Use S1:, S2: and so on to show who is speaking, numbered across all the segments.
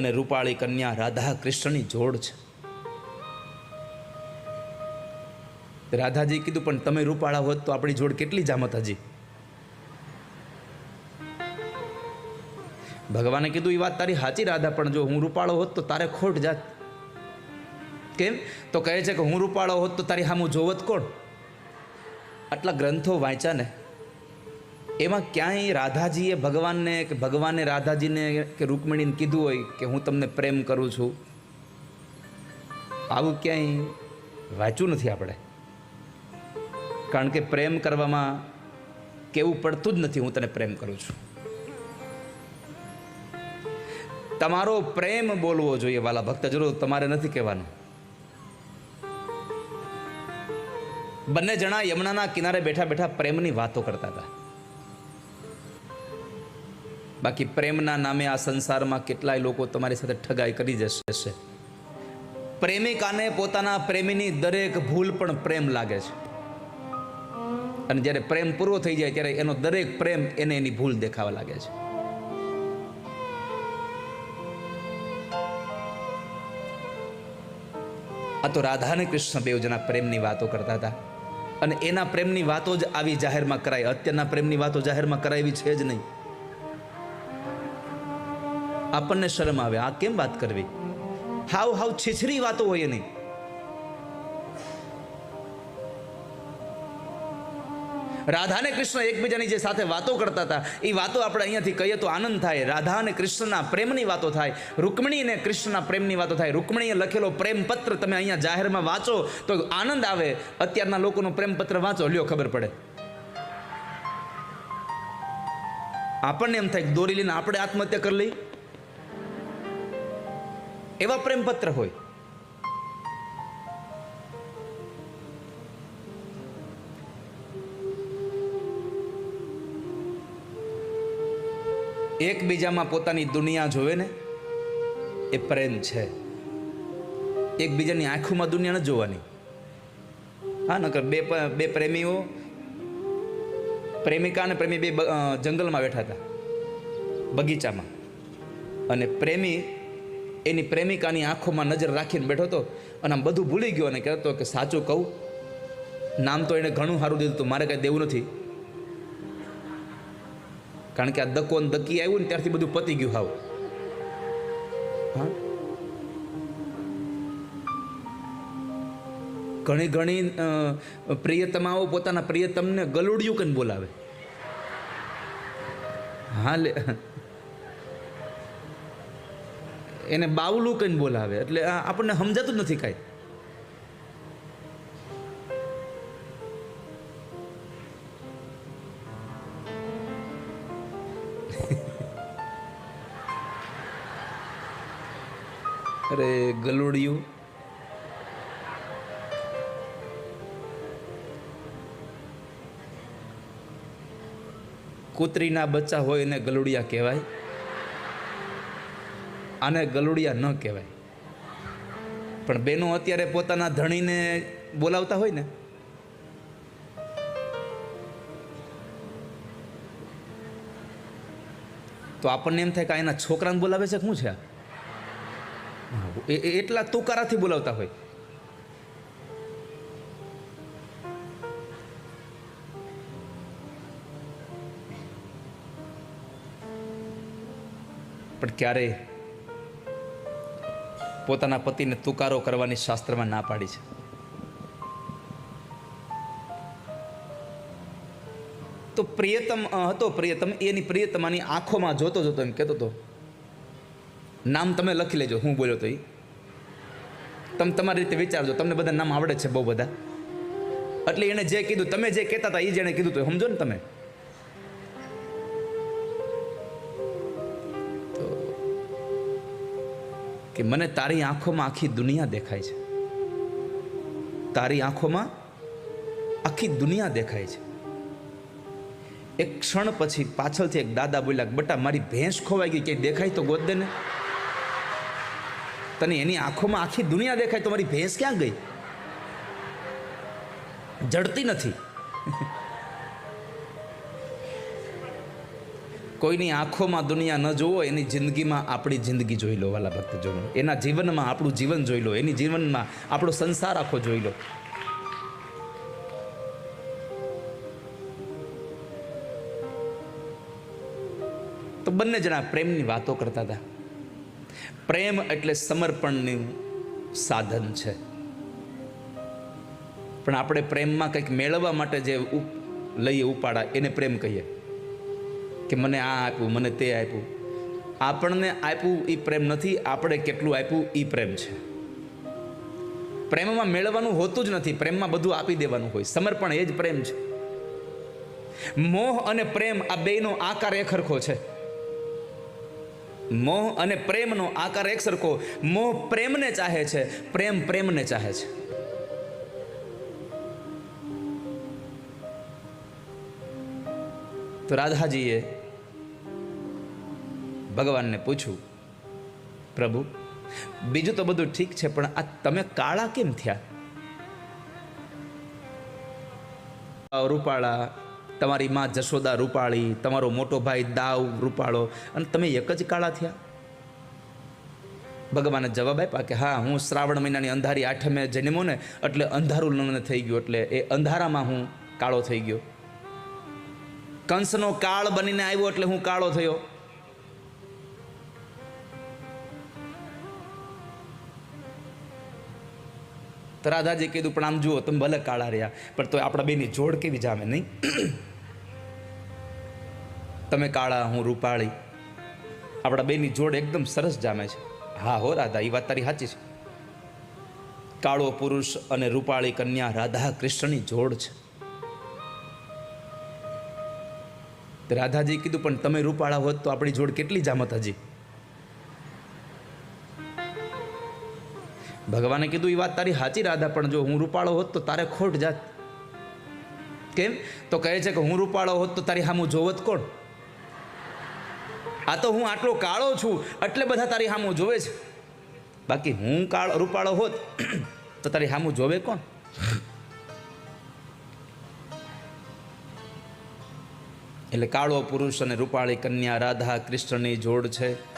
S1: અને રૂપાળી કન્યા રાધા કૃષ્ણની જોડ છે. રાધાજી કીધું, પણ તમે રૂપાળા હોત તો આપણી જોડ કેટલી જામત હજી ભગવાને કીધું એ વાત તારી સાચી રાધા, પણ જો હું રૂપાળો હોત તો તારે ખોટ જાત. કેમ? તો કહે છે કે હું રૂપાળો હોત તો તારી સામું જોવત કોણ? આટલા ગ્રંથો વાંચ્યા ને એમાં ક્યાંય રાધાજીએ ભગવાનને કે ભગવાને રાધાજીને કે રૂકમણીને કીધું હોય કે હું તમને પ્રેમ કરું છું, આવું ક્યાંય વાંચ્યું નથી આપણે. કારણ કે પ્રેમ કરવામાં કેવું પડતું જ નથી હું તને પ્રેમ કરું છું. તમારો પ્રેમ બોલવો જોઈએ વાલા ભક્ત, જરૂર તમારે નથી કહેવાનું. બંને જણા યમુનાના કિનારે બેઠા બેઠા પ્રેમની વાતો કરતા હતા. બાકી પ્રેમના નામે આ સંસારમાં કેટલાય લોકો તમારી સાથે ઠગાઈ કરી જશે. પ્રેમિકાને પોતાના પ્રેમીની દરેક ભૂલ પણ પ્રેમ લાગે છે. અને જ્યારે પ્રેમ પૂરો થઈ જાય ત્યારે એનો દરેક પ્રેમ એને એની ભૂલ દેખાવા લાગે છે. આ તો રાધા અને કૃષ્ણ બે જણા પ્રેમની વાતો કરતા હતા. અને એના પ્રેમની વાતો જ આવી જાહેરમાં કરાય અત્યારના પ્રેમની વાતો જાહેરમાં કરાવી છે જ નહીં. આપણને શરમ આવે. આ કેમ વાત કરવી? હાવ હાવ છીછરી વાતો હોય એની. રાધા અને કૃષ્ણ એકબીજાની જે સાથે વાતો કરતા હતા એ વાતો આપણે અહીંયાથી કહીએ તો આનંદ થાય. રાધા અને કૃષ્ણના પ્રેમની વાતો થાય. રૂકમણી અને કૃષ્ણના પ્રેમની વાતો થાય. રૂકમણીએ લખેલો પ્રેમપત્ર તમે અહીંયા જાહેરમાં વાંચો તો આનંદ આવે. અત્યારના લોકોનો પ્રેમપત્ર વાંચો, લ્યો ખબર પડે. આપણને એમ થાય દોરી લઈને આપણે આત્મહત્યા કરી લઈ એવા પ્રેમપત્ર હોય. એકબીજામાં પોતાની દુનિયા જોવે ને, એ પ્રેમ છે. એકબીજાની આંખોમાં દુનિયા ન જોવાની. હા, નકર બે બે પ્રેમીઓ, પ્રેમિકા અને પ્રેમી બ- જંગલમાં બેઠા હતા, બગીચામાં. અને પ્રેમી એની પ્રેમિકાની આંખોમાં નજર રાખીને બેઠો હતો અને આમ બધું ભૂલી ગયો અને કહેતો કે સાચું કહું, નામ તો એને ઘણું સારું દીધું હતું, મારે કાંઈ દેવું નથી. કારણ કે આ દકો ને દકી આવ્યું ને ત્યારથી બધું પતી ગયું હાવ. હા? ઘણી ઘણી પ્રિયતમાઓ પોતાના પ્રિયતમને ગલુડિયું કંઈ બોલાવે. હા લે એને બાવલું કહીને બોલાવે. એટલે આપણને સમજાતું જ નથી કાંઈ. અરે, ગલુડિયું. કૂતરીના બચ્ચા હોય એને ગલુડિયા કહેવાય. આને ગલુડિયા ન કહેવાય. પણ બેનો અત્યારે પોતાના ધણીને બોલાવતા હોય ને, તો આપણને એમ થાય કે એના છોકરાને બોલાવે છે શું છે એટલા તુકારાથી બોલાવતા હોય. પણ ક્યારેય પોતાના પતિને તુકારો કરવાની શાસ્ત્રમાં ના પાડી છે. તો પ્રિયતમ હતો પ્રિયતમ, એની પ્રિયતમાની આંખોમાં જોતો જોતો એમ કહેતો હતો, નામ તમે લખી લેજો, હું બોલ્યો તો એ તમે તમારી રીતે વિચારજો, તમને બધા નામ આવડે છે બહુ બધા. એટલે એણે જે કીધું, તમે જે કહેતા હતા એ જેણે કીધું તો સમજો ને તમે. કે મને તારી આંખોમાં આખી દુનિયા દેખાય છે. તારી આંખોમાં આખી દુનિયા દેખાય છે. એક ક્ષણ પછી પાછળથી એક દાદા બોલ્યા, બટા, મારી ભેંસ ખોવાઈ ગઈ ક્યાંય દેખાય તો ગોદ ને. તને એની આંખોમાં આખી દુનિયા દેખાય તો મારી ભેંસ ક્યાં ગઈ? જડતી નથી. કોઈની આંખોમાં દુનિયા ન જોવો એની જિંદગીમાં આપણી જિંદગી જોઈ લો, વાલા ભક્તજનો એના જીવનમાં આપણું જીવન જોઈ લો, એની જીવનમાં આપણો સંસાર આખો જોઈ લો. તો બંને જણા પ્રેમની વાતો કરતા હતા. પ્રેમ એટલે સમર્પણનું સાધન છે. પણ આપણે પ્રેમમાં કંઈક મેળવવા માટે જે લઈએ, ઉપાડા, એને પ્રેમ કહીએ. કે મને આ આપ્યું, મને તે આપ્યું. આપણને આપ્યું એ પ્રેમ નથી, આપણે કેટલું આપ્યું એ પ્રેમ છે. પ્રેમમાં મેળવવાનું હોતું જ નથી, પ્રેમમાં બધું આપી દેવાનું હોય. સમર્પણ એ જ પ્રેમ છે. મોહ અને પ્રેમ આ બેનો આકાર એક સરખો છે. મોહ અને પ્રેમનો આકાર એક સરખો મોહ પ્રેમને ચાહે છે, પ્રેમ પ્રેમને ચાહે છે. તો રાધાજીએ ભગવાનને પૂછ્યું, પ્રભુ, બીજું તો બધું ઠીક છે, પણ આ તમે કાળા કેમ થયા? રૂપાળા, તમારી માં જશોદા રૂપાળી, તમારો મોટો ભાઈ દાવ રૂપાળો, અને તમે એક જ કાળા થયા? ભગવાને જવાબ આપ્યા કે, હા, હું શ્રાવણ મહિનાની અંધારી આઠમે જન્મો ને, એટલે અંધારું લગ્ન થઈ ગયું, એટલે એ અંધારામાં હું કાળો થઈ ગયો. કંસનો કાળ બનીને આવ્યો, એટલે હું કાળો થયો. રાધાજી કીધું, પણ આમ જુઓ, તમે ભલે કાળા રહ્યા, પણ તો આપણા બેની જોડ કેવી જામે, નહીં? તમે કાળા, હું રૂપાળી. આપણા બેની જોડ એકદમ સરસ જામે છે. હા હો, રાધા એ વાત તારી સાચી છે. કાળો પુરુષ અને રૂપાળી કન્યા રાધા કૃષ્ણની જોડ છે. રાધાજી કીધું, પણ તમે રૂપાળા હોત તો આપણી જોડ કેટલી જામત હજી? ભગવાને કીધું એ વાત તારી સાચી, રાધા, પણ જો હું રૂપાળો હોત તો તારે ખોટ જાત. કેમ? તો કહે છે કે હું રૂપાળો હોત તો તારી સામું જોવત કોણ? આ તો હું આટલો કાળો છું, એટલે બધા તારી સામું જોવે છે. બાકી હું કાળ, રૂપાળો હોત તો તારી સામું જોવે કોણ? એટલે કાળો પુરુષ અને રૂપાળી કન્યા રાધા, કૃષ્ણની જોડ છે.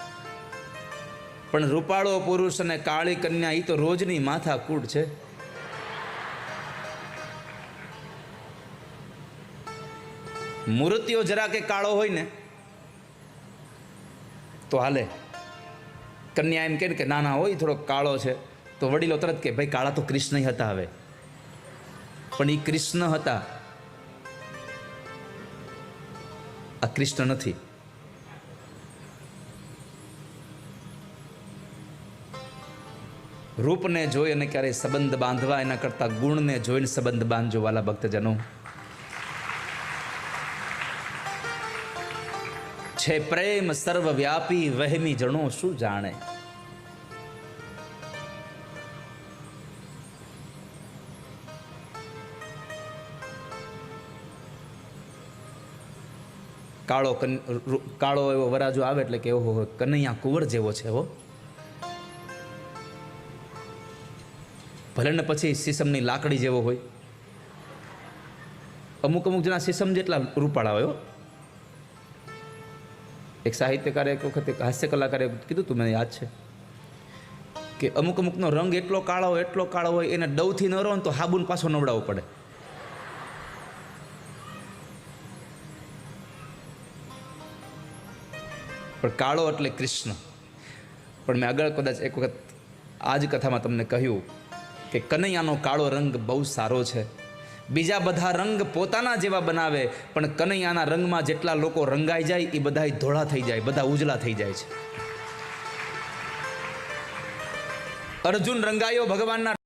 S1: પણ રૂપાળો પુરુષ અને કાળી કન્યા એ તો રોજની માથા કૂડ છે. મૂર્તિઓ જરા કે કાળો હોય ને, તો હાલે. કન્યા એમ કે કે નાના હોય, થોડો કાળો છે, તો વડીલો તરત કે ભાઈ કાળા તો કૃષ્ણ હતા હવે. પણ એ કૃષ્ણ હતા. આ કૃષ્ણ નથી. રૂપને જોઈ અને ક્યારેય સંબંધ બાંધવા એના કરતાં ગુણને જોઈને સંબંધ બાંધજો, વાલા ભક્તજનો. છે પ્રેમ સર્વવ્યાપી, વહેમી જણો શું જાણે? કાળો કાળો એવો વરાજો આવે એટલે કે ઓહો, કનૈયા કુંવર જેવો છે હો. ભલે ને પછી સીસમની લાકડી જેવો હોય. અમુક અમુક જણા સીસમ જેટલા રૂપાળા હોય એક સાહિત્યકારે એક વખત હાસ્ય કલાકારે કીધું તું, મને યાદ છે, કે અમુક અમુકનો રંગ એટલો કાળો હોય, એટલો કાળો હોય, એને ડવથી ન રહો ને તો હાબુન પાછો નવડાવવો પડે. પણ કાળો એટલે કૃષ્ણ. પણ મેં આગળ કદાચ એક વખત આ જ કથામાં તમને કહ્યું કે કનૈયાનો કાળો રંગ બહુ સારો છે. બીજા બધા રંગ પોતાના જેવા બનાવે, પણ કનૈયાના રંગમાં જેટલા લોકો રંગાઈ જાય, એ બધા ધોળા થઈ જાય, બધા ઉજળા થઈ જાય છે. અર્જુન રંગાયો ભગવાનના